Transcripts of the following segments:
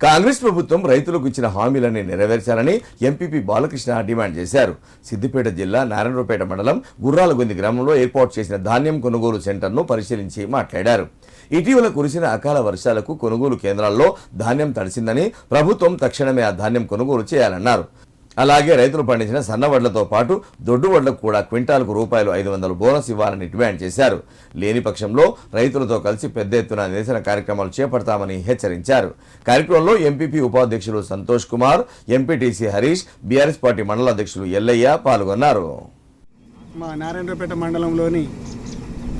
కాంగ్రెస్ ప్రభుత్వం రైతులకు ఇచ్చిన హామీలని నెరవేర్చాలని ఎంపీపీ బాలకృష్ణ డిమాండ్ చేశారు. సిద్దిపేట జిల్లా నారాయణపేట మండలం గుర్రాలగొంది గ్రామంలో ఏర్పాటు చేసిన ధాన్యం కొనుగోలు సెంటర్ను పరిశీలించి మాట్లాడారు. ఇటీవల కురిసిన అకాల వర్షాలకు కొనుగోలు కేంద్రాల్లో ధాన్యం తడిసిందని ప్రభుత్వం తక్షణమే ఆ ధాన్యం కొనుగోలు చేయాలన్నారు. అలాగే రైతులు పండించిన సన్న వడ్లతో పాటు దొడ్డు వడ్లకు కూడా క్వింటాల్కు రూపాయలు ఐదు వందలు బోనస్ ఇవ్వాలని డిమాండ్ చేశారు. లేని పక్షంలో రైతులతో కలిసి పెద్ద ఎత్తున నిరసన కార్యక్రమాలు చేపడతామని హెచ్చరించారు. కార్యక్రమంలో ఎంపీపీ ఉపాధ్యక్షులు Santosh Kumar MPTC Harish BRS party మండల అధ్యక్షులు ఎల్లయ్య పాల్గొన్నారు. మా నారాయణపేట మండలంలోని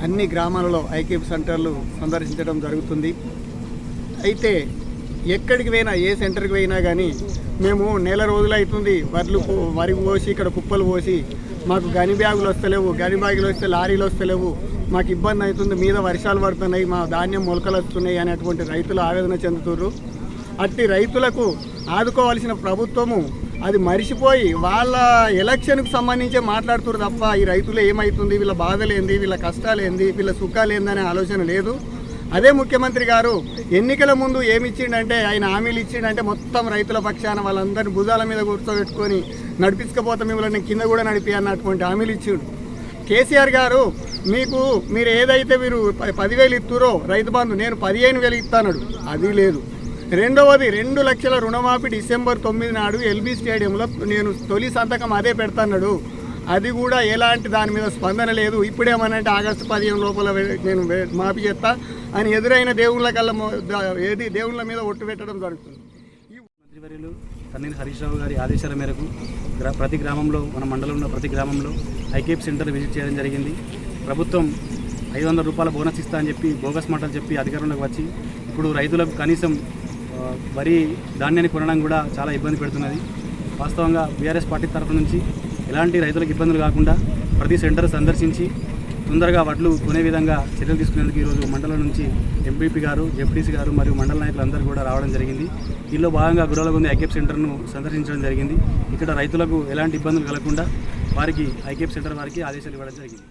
అన్ని గ్రామాలలో ఐకేప్ సెంటర్లు సందర్శించడం జరుగుతుంది. అయితే ఎక్కడికి పోయినా ఏ సెంటర్కి పోయినా కానీ మేము నెల రోజులు అవుతుంది వడ్లు పో- వరి పోసి ఇక్కడ కుప్పలు పోసి. మాకు గని బ్యాగులు వస్తలేవు గని బ్యాగులు వస్తే లారీలు వస్తలేవు. మాకు ఇబ్బంది అవుతుంది మీద వర్షాలు పడుతున్నాయి మా ధాన్యం మొలకలు వస్తున్నాయి అనేటువంటి రైతులు ఆవేదన చెందుతున్నారు అట్టి రైతులకు ఆదుకోవాల్సిన ప్రభుత్వము అది మరిచిపోయి వాళ్ళ ఎలక్షన్కు సంబంధించే మాట్లాడుతున్నారు తప్ప ఈ రైతులు ఏమవుతుంది వీళ్ళ బాధలేంది వీళ్ళ కష్టాలు ఏంది వీళ్ళ సుఖాలు ఏందనే ఆలోచన లేదు. అదే ముఖ్యమంత్రి గారు ఎన్నికల ముందు ఏమి ఇచ్చిండంటే ఆయన హామీలు ఇచ్చిండంటే మొత్తం రైతుల పక్షాన వాళ్ళందరినీ భుజాల మీద కూర్చోబెట్టుకొని నడిపించకపోతే మిమ్మల్ని కింద కూడా నడిపి అన్నటువంటి హామీలు ఇచ్చిండు. కేసీఆర్ గారు మీకు మీరు ఏదైతే మీరు పదివేలు ఇస్తురో రైతు బంధు నేను పదిహేను వేలు ఇస్తానడు అది లేదు. రెండవది రెండు లక్షల రుణమాఫీ డిసెంబర్ తొమ్మిది నాడు ఎల్బీ స్టేడియంలో నేను తొలి సంతకం అదే పెడతాన్నాడు అది కూడా ఎలాంటి దాని మీద స్పందన లేదు. ఇప్పుడేమనంటే ఆగస్టు పదిహేను లోపల నేను మాఫీ చేస్తా. అని ఎదురైన దేవుళ్ళ కల్లా ఏది దేవుళ్ళ మీద ఒట్టు పెట్టడం జరుగుతుంది. మంత్రివర్యులు తన్నీని హరీష్ రావు గారి ఆదేశాల మేరకు గ్రా ప్రతి గ్రామంలో మన మండలంలో ప్రతి గ్రామంలో ఐకేప్ సెంటర్ విజిట్ చేయడం జరిగింది. ప్రభుత్వం ఐదు వందల రూపాయల బోనస్ ఇస్తా అని చెప్పి బోగస్ మాటలు చెప్పి అధికారంలోకి వచ్చి ఇప్పుడు రైతులకు కనీసం వరి ధాన్యాన్ని కొనడం కూడా చాలా ఇబ్బంది పెడుతున్నది. వాస్తవంగా బీఆర్ఎస్ పార్టీ తరఫు నుంచి ఎలాంటి రైతులకు ఇబ్బందులు కాకుండా ప్రతి సెంటర్ సందర్శించి తొందరగా వడ్లు కొనే విధంగా చర్యలు తీసుకునేందుకు ఈరోజు మండలం నుంచి ఎంపీపీ గారు జెడ్పీసీ గారు మరియు మండల నాయకులు అందరూ కూడా రావడం జరిగింది. దీనిలో భాగంగా గురాలగొంది ఐకేప్ సెంటర్ను సందర్శించడం జరిగింది. ఇక్కడ రైతులకు ఎలాంటి ఇబ్బందులు కలగకుండా వారికి ఐకేప్ సెంటర్ వారికి ఆదేశాలు ఇవ్వడం జరిగింది.